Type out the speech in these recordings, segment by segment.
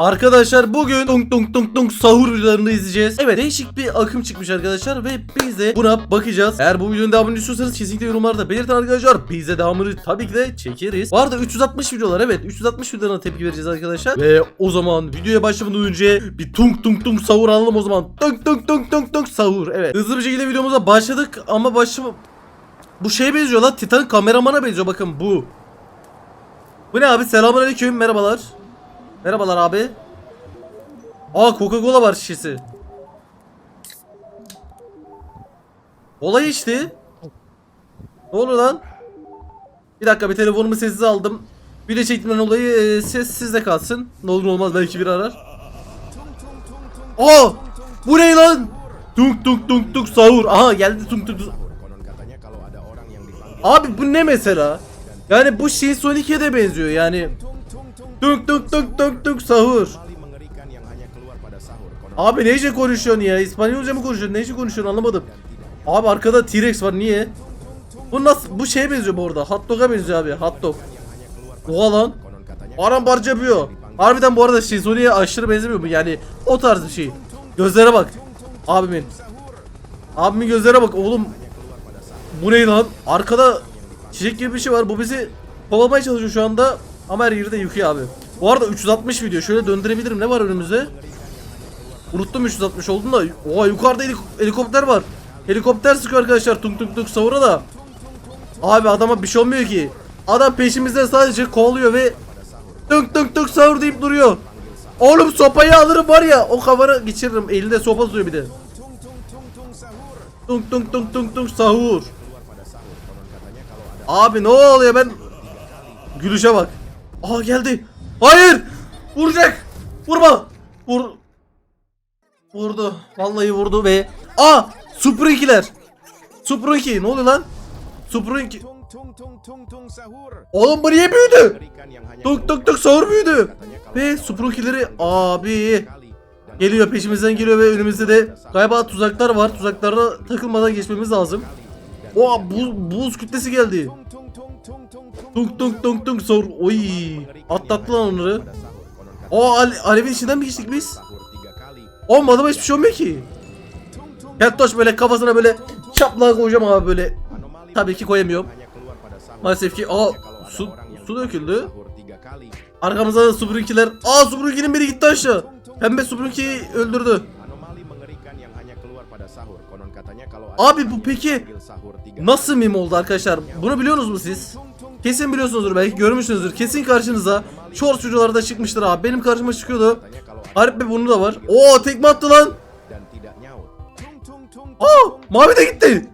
Arkadaşlar bugün tung tung tung tung sahur videolarını izleyeceğiz. Evet değişik bir akım çıkmış arkadaşlar ve biz de buna bakacağız. Eğer bu videonun devamını istiyorsanız kesinlikle yorumlarda belirtin arkadaşlar. Biz de devamını tabii ki de çekeriz. Bu arada 360 videolar evet 360 videolarına tepki vereceğiz arkadaşlar. Ve o zaman videoya başlamadan önce bir tung tung tung sahur alalım o zaman. Tung tung tung tung tung sahur. Evet hızlı bir şekilde videomuza başladık ama başım... Bu şeye benziyor lan Titan kameramana benziyor bakın bu. Bu ne abi selamünaleyküm merhabalar. Merhabalar abi. Aa Coca-Cola var şişesi. Olay işte. Ne oluyor lan? Bir dakika bir telefonumu sessize aldım. Bir de çektiğimden olayı e, sessizde kalsın. Ne olur olmaz belki bir arar. Aa! Bu ne lan? Tung tung tung tung sahur. Aha geldi orang yang dipanggil Abi bu ne mesela? Yani bu Shin Sonic'e de benziyor yani. Tung tung tung tung tung sahur. Abi neyce konuşuyorsun ya? İspanyolca mı konuşuyorsun? Neyce konuşuyorsun anlamadım. Abi arkada T-Rex var niye? Bu nasıl? Bu şeye benziyor bu arada. Hot dog'a benziyor abi. Hot dog. Oha lan. katanya Paramparça yapıyor. Harbiden bu arada Shinzoni'ye aşırı benzemiyor mu? Yani o tarz bir şey. Gözlere bak. Abimin. Abimin gözlere bak oğlum. Bu ne lan? Arkada çiçek gibi bir şey var. Bu bizi kovalamaya çalışıyor şu anda. Ama her yeri de yıkıyor abi. Bu arada 360 video. Şöyle döndürebilirim. Ne var önümüzde? Unuttum 360 olduğunu da. Oha yukarıda helik- helikopter var. Helikopter sıkıyor arkadaşlar. Tung tung tung savura da. Abi adama bir şey olmuyor ki. Adam peşimizde sadece kovalıyor ve tung tung tung savur deyip duruyor. Oğlum sopayı alırım var ya o kafanı geçiririm. Elinde sopa tutuyor bir de. Tung tung tung tung tung sahur. Abi ne oluyor ben Gülüşe bak. Aa geldi. Hayır. Vuracak. Vurma. Vur. Vurdu. Vallahi vurdu ve Aa Supra 2 ne oluyor lan? Supra 2 tung tung tung tung tung sahur. Oğlum bu niye büyüdü? Tuk tuk tuk sahur büyüdü. Ve Supra 2'leri abi geliyor peşimizden geliyor ve önümüzde de galiba tuzaklar var. Tuzaklara takılmadan geçmemiz lazım. Oha buz, buz kütlesi geldi. Tung tung tung tung sahur. Oy. Atlattı lan onları. O ale alevin içinden mi geçtik biz? Oğlum adama hiçbir şey olmuyor ki. Keltoş böyle kafasına böyle çapla koyacağım abi böyle. Tabii ki koyamıyorum. Maalesef ki aa su, su döküldü. Arkamızda da Subrunkiler. Aa Subrunki'nin biri gitti aşağı. Pembe Subrunki'yi öldürdü. Mengerikan yang hanya keluar pada sahur. Konon katanya kalau Abi bu peki nasıl meme oldu arkadaşlar? Bunu biliyorsunuz mu siz? Kesin biliyorsunuzdur belki görmüşsünüzdür. Kesin karşınıza short videolarda çıkmıştır abi. Benim karşıma çıkıyordu. Harip bir bunu da var. Oo tekme attı lan. Aa mavi de gitti.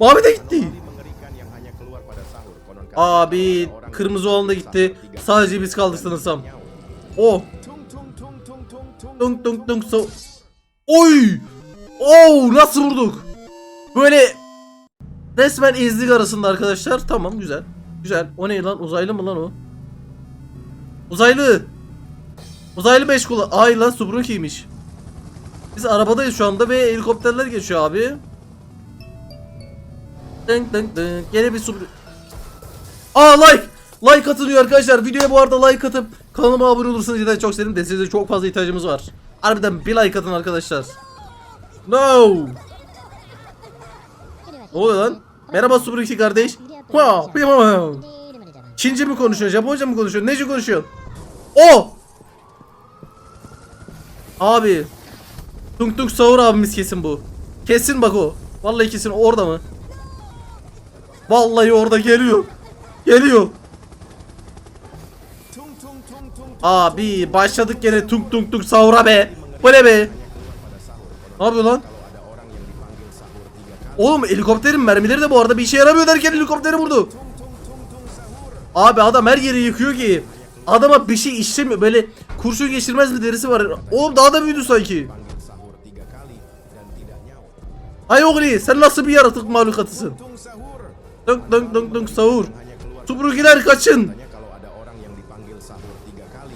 Mavi de gitti. Abi kırmızı olan da gitti. Sadece biz kaldık sanırsam. Oh. Tung tung tung tung tung tung. Tung tung tung so. Oy! Oo nasıl vurduk? Böyle resmen izlik arasında arkadaşlar. Tamam güzel. Güzel. O ne lan? Uzaylı mı lan o? Uzaylı. Uzaylı meşgul. Ay lan Subrunki'ymiş. Biz arabadayız şu anda ve helikopterler geçiyor abi. Dın dın dın. Gene bir Subrun... Aa like! Like atılıyor arkadaşlar. Videoya bu arada like atıp kanalıma abone olursanız çok sevinirim. Desteğinize çok fazla ihtiyacımız var. Harbiden bir like atın arkadaşlar. No! Ne oluyor lan? Merhaba Subrunki kardeş. Wow, wow. Çince mi konuşuyor? Japonca mı konuşuyor? Nece konuşuyor? O! Abi. Tung Tung Sahur abimiz kesin bu. Kesin bak o. Vallahi kesin orada mı? Vallahi orada geliyor. Geliyor. Abi başladık gene tung tung tung sahura be. Bu ne be? Ne yapıyor lan? Oğlum helikopterin mermileri de bu arada bir işe yaramıyor derken helikopteri vurdu. Abi adam her yeri yıkıyor ki. Adama bir şey işlemiyor. Böyle kurşun geçirmez mi derisi var. Oğlum daha da büyüdü sanki. Ay oğlu sen nasıl bir yaratık mahlukatısın? Dunk dunk dunk dunk sahur. Subrukiler kaçın.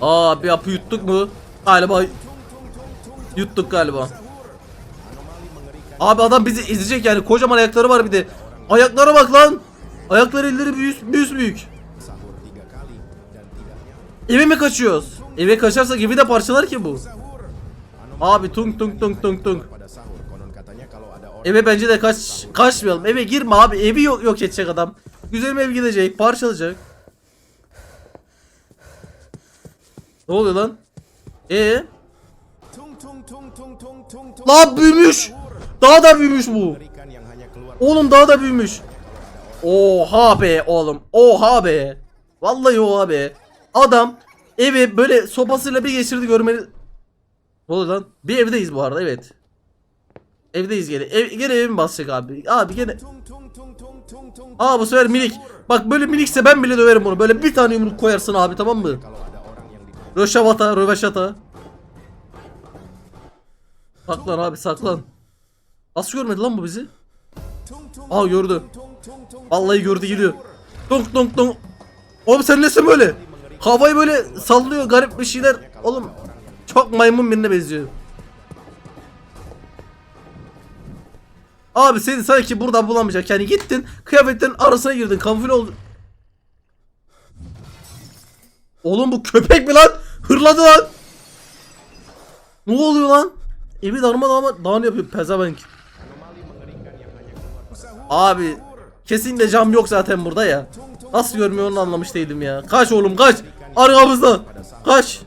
Abi yapı yuttuk mu? Galiba yuttuk galiba. Abi adam bizi izleyecek yani kocaman ayakları var bir de. Ayaklara bak lan. Ayakları elleri büyük büyük büyük. Eve mi kaçıyoruz? Eve kaçarsak evi de parçalar ki bu. Abi tung tung tung tung tung. Eve bence de kaç kaçmayalım. Eve girme abi. Evi yok yok edecek adam. Güzelim ev gidecek, parçalayacak. Ne oluyor lan? Ee? Lan büyümüş. Daha da büyümüş bu. Oğlum daha da büyümüş. Oha be oğlum. Oha be. Vallahi oha be. Adam evi böyle sopasıyla bir geçirdi görmeli. Ne oluyor lan? Bir evdeyiz bu arada evet. Evdeyiz gene. Ev, gene evim basacak abi. Abi gene. Aa bu sefer minik. Bak böyle minikse ben bile döverim bunu. Böyle bir tane yumruk koyarsın abi tamam mı? Röşavata, röveşata. Saklan abi saklan. Nasıl görmedi lan bu bizi? Aa gördü. Vallahi gördü gidiyor. Donk donk donk. Oğlum sen nesin böyle? Havayı böyle sallıyor garip bir şeyler. Oğlum çok maymun birine benziyor. Abi seni sanki burada bulamayacak. Yani gittin kıyafetlerin arasına girdin. Kamufle oldun. Oğlum bu köpek mi lan? Hırladı lan. Ne oluyor lan? Evi darma dağın yapıyor pezevenk. Abi kesinlikle cam yok zaten burada ya. Nasıl görmüyor onu anlamış değilim ya. Kaç oğlum kaç. Arkamızda. Kaç.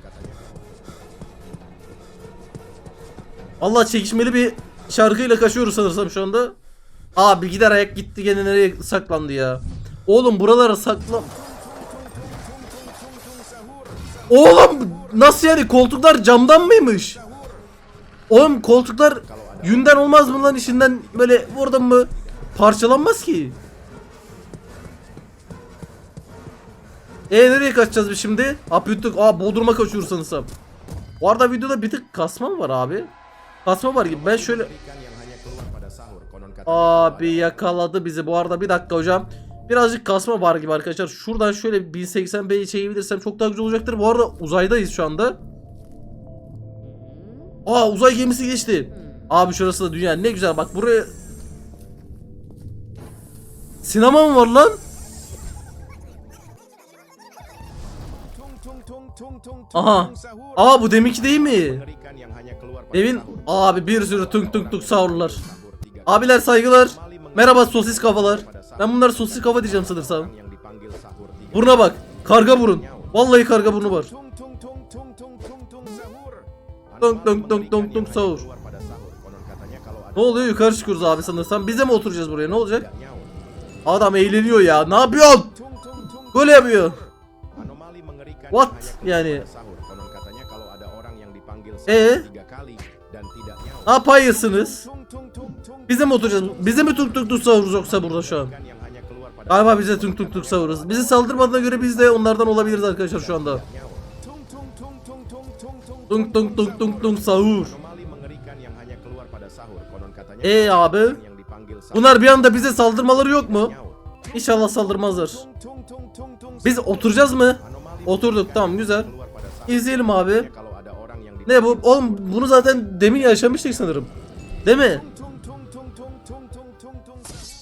Allah çekişmeli bir şarkıyla kaçıyoruz sanırsam şu anda. Abi gider ayak gitti gene nereye saklandı ya. Oğlum buralara sakla. Oğlum nasıl yani koltuklar camdan mıymış? Oğlum koltuklar yünden olmaz mı lan işinden böyle vurdun mu parçalanmaz ki. E nereye kaçacağız biz şimdi? Ha büyüttük. Aa Bodrum'a kaçıyoruz sanırsam. Bu arada videoda bir tık kasma mı var abi? Kasma var gibi. Ben şöyle Abi yakaladı bizi. Bu arada bir dakika hocam. Birazcık kasma var gibi arkadaşlar. Şuradan şöyle 1080p'yi çekebilirsem çok daha güzel olacaktır. Bu arada uzaydayız şu anda. Aa uzay gemisi geçti. Abi şurası da dünya. Ne güzel bak buraya. Sinema mı var lan? Aha. Aa bu deminki değil mi? Evin abi bir sürü tung tung tung sahurlar. Abiler saygılar. Merhaba sosis kafalar. Ben bunlar sosis kafa diyeceğim sanırsam. Buruna bak. Karga burun. Vallahi karga burnu var. Dong dong dong dong dong sahur. Ne oluyor yukarı çıkıyoruz abi sanırsam. Biz mi oturacağız buraya ne olacak? Adam eğleniyor ya. Ne yapıyorsun? Böyle yapıyor. What? Yani. Ee? Ne yapıyorsunuz? Bize mi oturacağız? Bize mi tunk tunk tunk savuruz yoksa burada şu an? Galiba bize tunk tunk tunk savuruz. Bizi saldırmadığına göre biz de onlardan olabiliriz arkadaşlar şu anda. Tung tung tung tung tung sahur. Ee abi. Bunlar bir anda bize saldırmaları yok mu? İnşallah saldırmazlar. Biz oturacağız mı? Oturduk tamam güzel. İzleyelim abi. Ne bu? Oğlum bunu zaten demin yaşamıştık sanırım. Değil mi?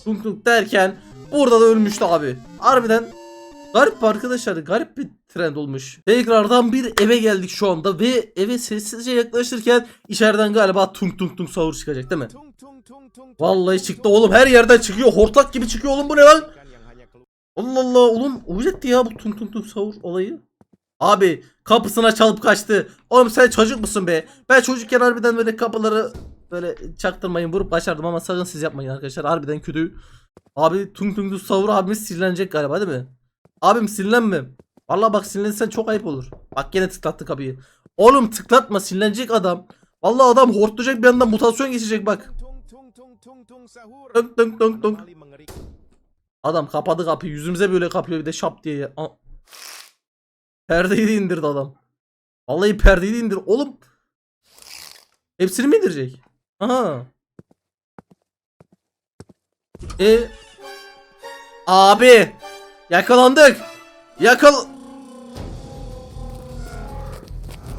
Tung tung derken burada da ölmüştü abi. Harbiden garip arkadaşlar garip bir trend olmuş. Tekrardan bir eve geldik şu anda ve eve sessizce yaklaşırken içeriden galiba tunk tunk tunk sahur çıkacak değil mi? Tung tung tung tung. Vallahi çıktı oğlum her yerden çıkıyor hortlak gibi çıkıyor oğlum bu ne lan? Allah Allah oğlum olacaktı ya bu tunk tunk tunk sahur olayı. Abi kapısına çalıp kaçtı. Oğlum sen çocuk musun be? Ben çocukken harbiden böyle kapıları böyle çaktırmayın vurup kaçardım ama sakın siz yapmayın arkadaşlar. Harbiden kötü. Abi tung tung tung sahur abimiz sinirlenecek galiba değil mi? Abim sinirlenme. Vallahi bak sinirlenirsen çok ayıp olur. Bak gene tıklattı kapıyı. Oğlum tıklatma sinirlenecek adam. Vallahi adam hortlayacak bir anda mutasyon geçecek bak. tung tung. Anomali mengerikan. Adam kapadı kapıyı yüzümüze böyle kapıyor bir de şap diye. ya. Perdeyi de indirdi adam. Vallahi perdeyi de indir. Oğlum. Hepsini mi indirecek? Aha. E Abi. Yakalandık. Yakal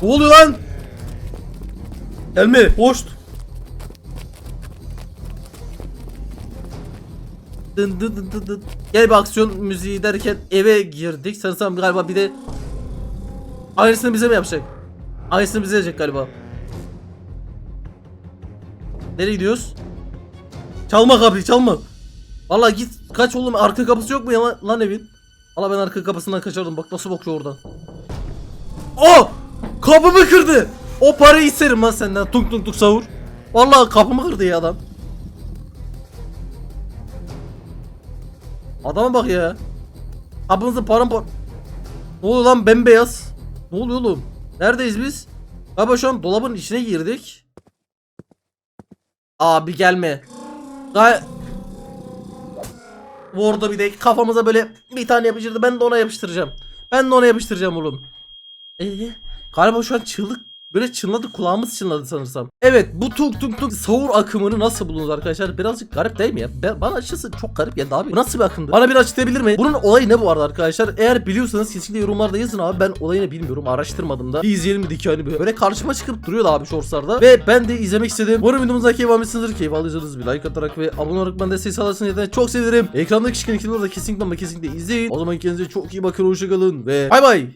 Ne oluyor lan? Gelme. Hoş. Dın dın dın dın dın. Gel bir aksiyon müziği derken eve girdik. Sanırsam galiba bir de Aynısını bize mi yapacak? Aynısını bize yapacak galiba. Nereye gidiyoruz? Çalma kapıyı çalma. Vallahi git kaç oğlum arka kapısı yok mu ya lan, lan evin? Valla ben arka kapısından kaçardım bak nasıl bakıyor oradan. Oh! Kapımı kırdı. O parayı isterim lan senden tunk tunk tunk savur. Vallahi kapımı kırdı ya adam. Adama bak ya. Kapımızı parampa... Ne oluyor lan bembeyaz? Ne oluyor oğlum? Neredeyiz biz? Galiba şu an dolabın içine girdik. Abi gelme. Gay... Bu orada bir de kafamıza böyle bir tane yapıştırdı. Ben de ona yapıştıracağım. Ben de ona yapıştıracağım oğlum. Ee, galiba şu an çığlık böyle çınladı kulağımız çınladı sanırsam. Evet bu tuk tuk tuk sahur akımını nasıl buldunuz arkadaşlar? Birazcık garip değil mi ya? Ben, bana açıkçası çok garip geldi abi. Bu nasıl bir akımdı? Bana bir açıklayabilir mi? Bunun olayı ne bu arada arkadaşlar? Eğer biliyorsanız kesinlikle yorumlarda yazın abi. Ben olayını bilmiyorum. Araştırmadım da. Bir izleyelim mi hikayeni bir. Böyle karşıma çıkıp duruyordu abi shortslarda. Ve ben de izlemek istedim. Umarım videomuza keyif almışsınızdır. Keyif aldıysanız bir like atarak ve abone olarak ben destek sağlarsanız yeter. Çok sevinirim. Ekrandaki çıkan ikili da kesinlikle ama kesinlikle izleyin. O zaman kendinize çok iyi bakın. Hoşçakalın ve bay bay.